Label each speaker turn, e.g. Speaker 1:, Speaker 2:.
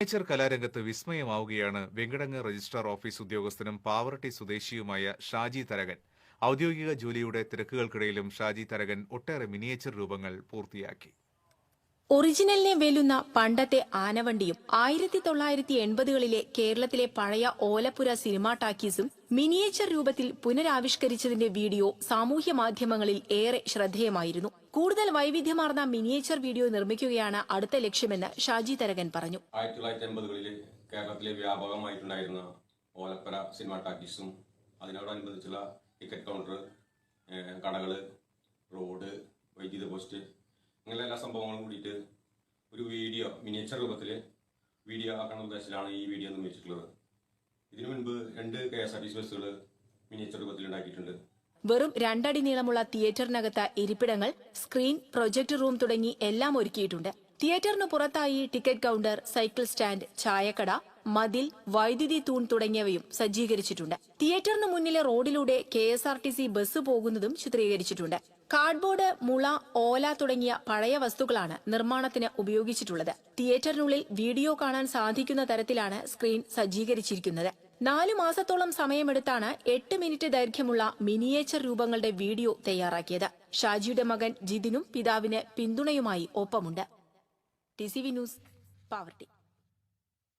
Speaker 1: Miniature കലാരംഗത്ത് വിസ്മയമാവുകയാണ് Venkitangu registrar office ഉദ്യോഗസ്ഥനും പാവറട്ടി സ്വദേശിയുമായ ഷാജി തരകൻ. ഔദ്യോഗിക ജോലിയുടെ തിരക്കുകൾക്കിടയിലും ഷാജി തരകൻ ഒട്ടേറെ മിനിയേച്ചർ രൂപങ്ങൾ പൂർത്തിയാക്കി.
Speaker 2: ഒറിജിനലിനെ വെല്ലുന്ന പണ്ടത്തെ ആനവണ്ടിയും ആയിരത്തി തൊള്ളായിരത്തി എൺപതുകളിലെ കേരളത്തിലെ പഴയ ഓലപ്പുര സിനിമാ ടാക്കീസും മിനിയേച്ചർ രൂപത്തിൽ പുനരാവിഷ്കരിച്ചതിന്റെ വീഡിയോ സാമൂഹ്യ മാധ്യമങ്ങളിൽ ഏറെ ശ്രദ്ധേയമായിരുന്നു. കൂടുതൽ വൈവിധ്യമാർന്ന മിനിയേച്ചർ വീഡിയോ നിർമ്മിക്കുകയാണ് അടുത്ത ലക്ഷ്യമെന്ന് ഷാജി തരകൻ പറഞ്ഞു.
Speaker 3: ആയിരത്തി തൊള്ളായിരത്തി എൺപതുകളിൽ കേരളത്തിലെ വ്യാപകമായിട്ടുണ്ടായിരുന്ന ഓലപ്പുര സിനിമാ ടാക്കീസും അതിനോടനുബന്ധിച്ചുള്ള ടിക്കറ്റ് കൗണ്ടർ കടകൾ റോഡ് വൈദ്യുത പോസ്റ്റ് അങ്ങനെ എല്ലാ സംഭവങ്ങളും കൂടിയിട്ട് ഒരു വീഡിയോ മിനിയേച്ചർ രൂപത്തിൽ വീഡിയോ ആക്കുന്ന ഉദ്ദേശത്തിലാണ് ഈ വീഡിയോ നിർമ്മിച്ചിട്ടുള്ളത് ഇതിനു മുൻപ് രണ്ട് K S R T C ബസ്സുകൾ മിനിയേച്ചർ രൂപത്തിൽ ഉണ്ടാക്കിയിട്ടുണ്ട്.
Speaker 2: വെറും രണ്ടടി നീളമുള്ള തിയേറ്ററിനകത്ത ഇരിപ്പിടങ്ങൾ സ്ക്രീൻ പ്രൊജക്ട് റൂം തുടങ്ങി എല്ലാം ഒരുക്കിയിട്ടുണ്ട്. തിയേറ്ററിന് പുറത്തായി ടിക്കറ്റ് കൗണ്ടർ സൈക്കിൾ സ്റ്റാൻഡ് ചായക്കട മതിൽ വൈദ്യുതി തൂൺ തുടങ്ങിയവയും സജ്ജീകരിച്ചിട്ടുണ്ട്. തിയേറ്ററിന് മുന്നിലെ റോഡിലൂടെ കെ ബസ് പോകുന്നതും ചിത്രീകരിച്ചിട്ടുണ്ട്. കാർഡ്ബോർഡ് മുള ഓല തുടങ്ങിയ പഴയ വസ്തുക്കളാണ് നിർമ്മാണത്തിന് ഉപയോഗിച്ചിട്ടുള്ളത്. തിയേറ്ററിനുള്ളിൽ വീഡിയോ കാണാൻ സാധിക്കുന്ന തരത്തിലാണ് സ്ക്രീൻ സജ്ജീകരിച്ചിരിക്കുന്നത്. നാലു മാസത്തോളം സമയമെടുത്താണ് എട്ട് മിനിറ്റ് ദൈർഘ്യമുള്ള മിനിയേച്ചർ രൂപങ്ങളുടെ വീഡിയോ തയ്യാറാക്കിയത്. ഷാജിയുടെ മകൻ ജിതിനും പിതാവിന് പിന്തുണയുമായി ഒപ്പമുണ്ട്. T News Pavaratty.